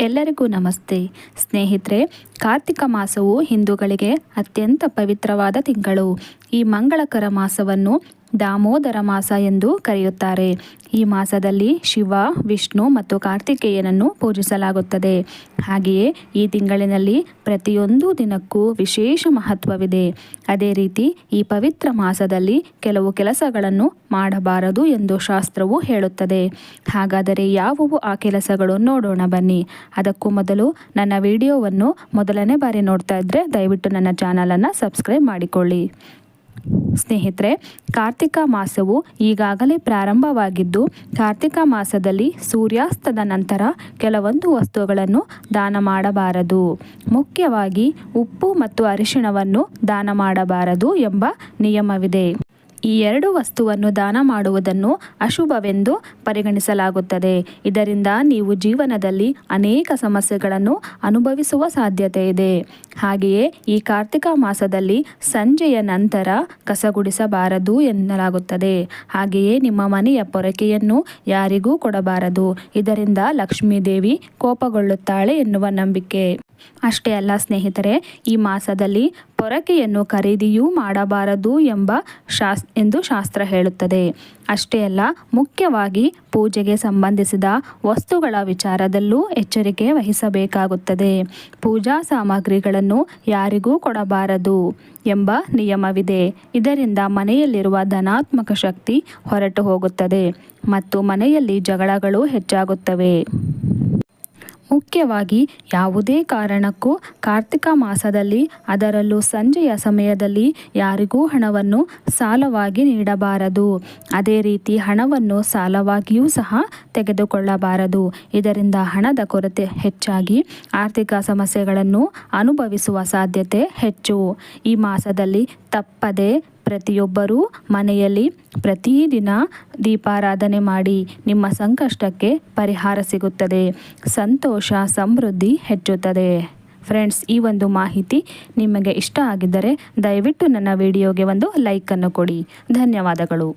ಎಲ್ಲರಿಗೂ ನಮಸ್ತೆ. ಸ್ನೇಹಿತರೆ ಕಾರ್ತಿಕ ಮಾಸವು ಹಿಂದೂಗಳಿಗೆ ಅತ್ಯಂತ ಪವಿತ್ರವಾದ ತಿಂಗಳು. ಈ ಮಂಗಳಕರ ಮಾಸವನ್ನು ದಾಮೋದರ ಮಾಸ ಎಂದು ಕರೆಯುತ್ತಾರೆ. ಈ ಮಾಸದಲ್ಲಿ ಶಿವ, ವಿಷ್ಣು ಮತ್ತು ಕಾರ್ತಿಕೇಯನನ್ನು ಪೂಜಿಸಲಾಗುತ್ತದೆ. ಹಾಗೆಯೇ ಈ ತಿಂಗಳಿನಲ್ಲಿ ಪ್ರತಿಯೊಂದು ದಿನಕ್ಕೂ ವಿಶೇಷ ಮಹತ್ವವಿದೆ. ಅದೇ ರೀತಿ ಈ ಪವಿತ್ರ ಮಾಸದಲ್ಲಿ ಕೆಲವು ಕೆಲಸಗಳನ್ನು ಮಾಡಬಾರದು ಎಂದು ಶಾಸ್ತ್ರವು ಹೇಳುತ್ತದೆ. ಹಾಗಾದರೆ ಯಾವುವು ಆ ಕೆಲಸಗಳು ನೋಡೋಣ ಬನ್ನಿ. ಅದಕ್ಕೂ ಮೊದಲು ನನ್ನ ವಿಡಿಯೋವನ್ನು ಮೊದಲನೇ ಬಾರಿ ನೋಡ್ತಾ ಇದ್ದರೆ ದಯವಿಟ್ಟು ನನ್ನ ಚಾನಲನ್ನು ಸಬ್ಸ್ಕ್ರೈಬ್ ಮಾಡಿಕೊಳ್ಳಿ. ಸ್ನೇಹಿತರೆ, ಕಾರ್ತಿಕ ಮಾಸವು ಈಗಾಗಲೇ ಪ್ರಾರಂಭವಾಗಿದ್ದು, ಕಾರ್ತಿಕ ಮಾಸದಲ್ಲಿ ಸೂರ್ಯಾಸ್ತದ ನಂತರ ಕೆಲವೊಂದು ವಸ್ತುಗಳನ್ನು ದಾನ ಮಾಡಬಾರದು. ಮುಖ್ಯವಾಗಿ ಉಪ್ಪು ಮತ್ತು ಅರಿಶಿಣವನ್ನು ದಾನ ಮಾಡಬಾರದು ಎಂಬ ನಿಯಮವಿದೆ. ಈ ಎರಡು ವಸ್ತುವನ್ನು ದಾನ ಮಾಡುವುದನ್ನು ಅಶುಭವೆಂದು ಪರಿಗಣಿಸಲಾಗುತ್ತದೆ. ಇದರಿಂದ ನೀವು ಜೀವನದಲ್ಲಿ ಅನೇಕ ಸಮಸ್ಯೆಗಳನ್ನು ಅನುಭವಿಸುವ ಸಾಧ್ಯತೆ ಇದೆ. ಹಾಗೆಯೇ ಈ ಕಾರ್ತಿಕ ಮಾಸದಲ್ಲಿ ಸಂಜೆಯ ನಂತರ ಕಸಗುಡಿಸಬಾರದು ಎನ್ನಲಾಗುತ್ತದೆ. ಹಾಗೆಯೇ ನಿಮ್ಮ ಮನೆಯ ಪೊರಕೆಯನ್ನು ಯಾರಿಗೂ ಕೊಡಬಾರದು. ಇದರಿಂದ ಲಕ್ಷ್ಮೀದೇವಿ ಕೋಪಗೊಳ್ಳುತ್ತಾಳೆ ಎನ್ನುವ ನಂಬಿಕೆ. ಅಷ್ಟೇ ಅಲ್ಲ ಸ್ನೇಹಿತರೆ, ಈ ಮಾಸದಲ್ಲಿ ಪೊರಕೆಯನ್ನು ಖರೀದಿಯೂ ಮಾಡಬಾರದು ಎಂಬ ಶಾಸ್, ಎಂದು ಶಾಸ್ತ್ರ ಹೇಳುತ್ತದೆ. ಅಷ್ಟೇ ಅಲ್ಲ, ಮುಖ್ಯವಾಗಿ ಪೂಜೆಗೆ ಸಂಬಂಧಿಸಿದ ವಸ್ತುಗಳ ವಿಚಾರದಲ್ಲೂ ಎಚ್ಚರಿಕೆ ವಹಿಸಬೇಕಾಗುತ್ತದೆ. ಪೂಜಾ ಸಾಮಗ್ರಿಗಳನ್ನು ಯಾರಿಗೂ ಕೊಡಬಾರದು ಎಂಬ ನಿಯಮವಿದೆ. ಇದರಿಂದ ಮನೆಯಲ್ಲಿರುವ ಧನಾತ್ಮಕ ಶಕ್ತಿ ಹೊರಟು ಹೋಗುತ್ತದೆ ಮತ್ತು ಮನೆಯಲ್ಲಿ ಜಗಳಗಳು ಹೆಚ್ಚಾಗುತ್ತವೆ. ಮುಖ್ಯವಾಗಿ ಯಾವುದೇ ಕಾರಣಕ್ಕೂ ಕಾರ್ತಿಕ ಮಾಸದಲ್ಲಿ ಅದರಲ್ಲೂ ಸಂಜೆಯ ಸಮಯದಲ್ಲಿ ಯಾರಿಗೂ ಹಣವನ್ನು ಸಾಲವಾಗಿ ನೀಡಬಾರದು. ಅದೇ ರೀತಿ ಹಣವನ್ನು ಸಾಲವಾಗಿಯೂ ಸಹ ತೆಗೆದುಕೊಳ್ಳಬಾರದು. ಇದರಿಂದ ಹಣದ ಕೊರತೆ ಹೆಚ್ಚಾಗಿ ಆರ್ಥಿಕ ಸಮಸ್ಯೆಗಳನ್ನು ಅನುಭವಿಸುವ ಸಾಧ್ಯತೆ ಹೆಚ್ಚು. ಈ ಮಾಸದಲ್ಲಿ ತಪ್ಪದೆ ಪ್ರತಿಯೊಬ್ಬರೂ ಮನೆಯಲ್ಲಿ ಪ್ರತಿದಿನ ದೀಪಾರಾಧನೆ ಮಾಡಿ ನಿಮ್ಮ ಸಂಕಷ್ಟಕ್ಕೆ ಪರಿಹಾರ ಸಿಗುತ್ತದೆ. ಸಂತೋಷ, ಸಮೃದ್ಧಿ ಹೆಚ್ಚುತ್ತದೆ. ಫ್ರೆಂಡ್ಸ್, ಈ ಒಂದು ಮಾಹಿತಿ ನಿಮಗೆ ಇಷ್ಟ ಆಗಿದ್ದರೆ ದಯವಿಟ್ಟು ನನ್ನ ವಿಡಿಯೋಗೆ ಒಂದು ಲೈಕನ್ನು ಕೊಡಿ. ಧನ್ಯವಾದಗಳು.